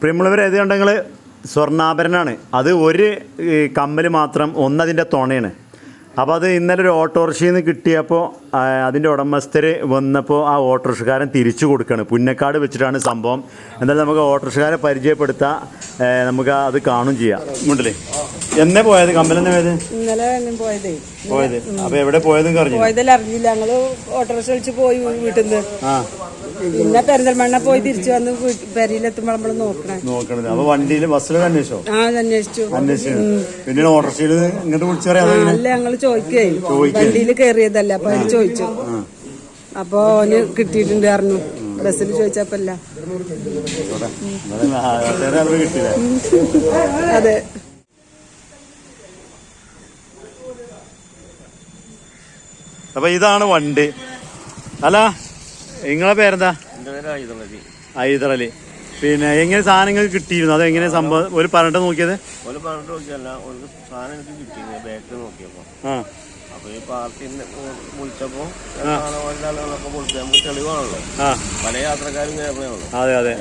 പ്രിയമുള്ളവർ ഏത് കണ്ടെങ്കിൽ സ്വർണാഭരണമാണ് അത് ഒരു കമ്മൽ മാത്രം ഒന്നതിന്റെ തുണയാണ്. അപ്പോൾ അത് ഇന്നലെ ഒരു ഓട്ടോറിക്ഷയിൽ നിന്ന് കിട്ടിയപ്പോൾ അതിന്റെ ഉടമസ്ഥർ വന്നപ്പോൾ ആ ഓട്ടോറിക്ഷക്കാരൻ തിരിച്ചു കൊടുക്കുകയാണ് പുന്നക്കാട് വെച്ചിട്ടാണ് സംഭവം. എന്നാലും നമുക്ക് ഓട്ടോറിക്ഷക്കാരെ പരിചയപ്പെടുത്താം. നമുക്ക് അത് കാണും ചെയ്യാം. ഉണ്ടല്ലേ? എന്നേ പോയത്? കമ്പലെന്നെ പോയത്? ഇന്നലെ പോയതേ. പോയത്. അപ്പോൾ എവിടെ പോയതെന്ന് പറഞ്ഞു അറിഞ്ഞില്ല. ഞങ്ങൾ ഓട്ടോറിക്ഷ വിളിച്ച് പോയി വീട്ടിൽ നിന്ന് പിന്നെ പെരിന്തൽമണ്ണ പോയി തിരിച്ചു വന്ന് പെരിയിലെത്തുമ്പോൾ നമ്മൾ നോക്കണേ. നോക്കണത് അപ്പോൾ വണ്ടിയിൽ ബസ്സിലൊക്കെ അന്വേഷിച്ചോ? ആ അന്വേഷിച്ചു. അന്വേഷിച്ചു. പിന്നീട് ഓട്ടോറിക്ഷയിൽ ഇങ്ങോട്ട് വിളിച്ചു അല്ല ഞങ്ങൾ ചോദിക്കേ. വണ്ടിയിൽ കയറിയതല്ല അപ്പൊ അവർ ചോദിച്ചു. അപ്പൊ ഓന് കിട്ടിയിട്ടുണ്ട് പറഞ്ഞു. ബസ്സിൽ ചോദിച്ചപ്പല്ല. അതെ. അപ്പൊ ഇതാണ് വണ്ടി. അല്ല നിങ്ങളെ പേരെന്താ? ഹൈദറലി പിന്നെ എങ്ങനെ സാധനങ്ങൾ കിട്ടിയിരുന്നു? അത് എങ്ങനെ സംഭവം? ഒരു പറഞ്ഞിട്ട് നോക്കിയത്? അപ്പൊ ഈ പാർട്ടി വിളിച്ചപ്പോ തെളിവാണല്ലോ. പല യാത്രക്കാരും അതെ അതെ.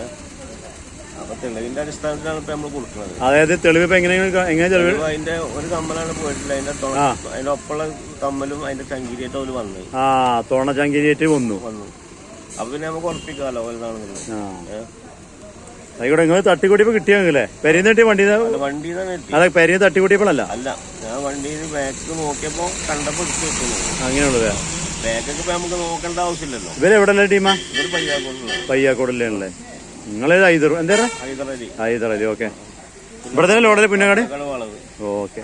അതായത് തെളിവ് ഇപ്പൊ എങ്ങനെ എങ്ങനെ തെളിവ്? അതിന്റെ ഒരു കമ്മലാണ് പോയിട്ടില്ല അതിന്റെ തുണ അതിന്റെ ഒപ്പമുള്ള കമ്മലും അതിന്റെ ചങ്കിരിയായിട്ട് അവർ വന്നു. ആ തോണ വന്നു. വന്നു. അപ്പൊ പിന്നെ നമുക്ക് ഉറപ്പിക്കാമല്ലോ ഓരോന്നാണെന്നുള്ളത് ആ. ആയിക്കോട്ടെ നിങ്ങൾ തട്ടിക്കൂട്ടിയപ്പോ കിട്ടിയാങ്കില്ലേ പെരിന്ന് തട്ടി വണ്ടി വണ്ടി അതെ പെരിയ തട്ടിക്കൂട്ടിയപ്പോഴല്ല? അല്ല ഞാൻ വണ്ടിയിൽ ബാക്ക് നോക്കിയപ്പോ കണ്ടപ്പോ എടുത്ത് വെക്കുന്നു അങ്ങനെയുള്ളത് ബാക്കൊക്കെ ഇപ്പൊ നമുക്ക് നോക്കേണ്ട ആവശ്യമില്ലല്ലോ. ഇവരെവിടെ ടീമാ? ഇതൊരു പയ്യാക്കൊണ്ടുള്ള പയ്യാക്കോടല്ലേ ഉള്ളത് നിങ്ങളേത് ഹൈദർ അലി. ഓക്കെ. ഇവിടെ തന്നെ ലോഡല്ലേ പിന്നെ വളവ്. ഓക്കെ.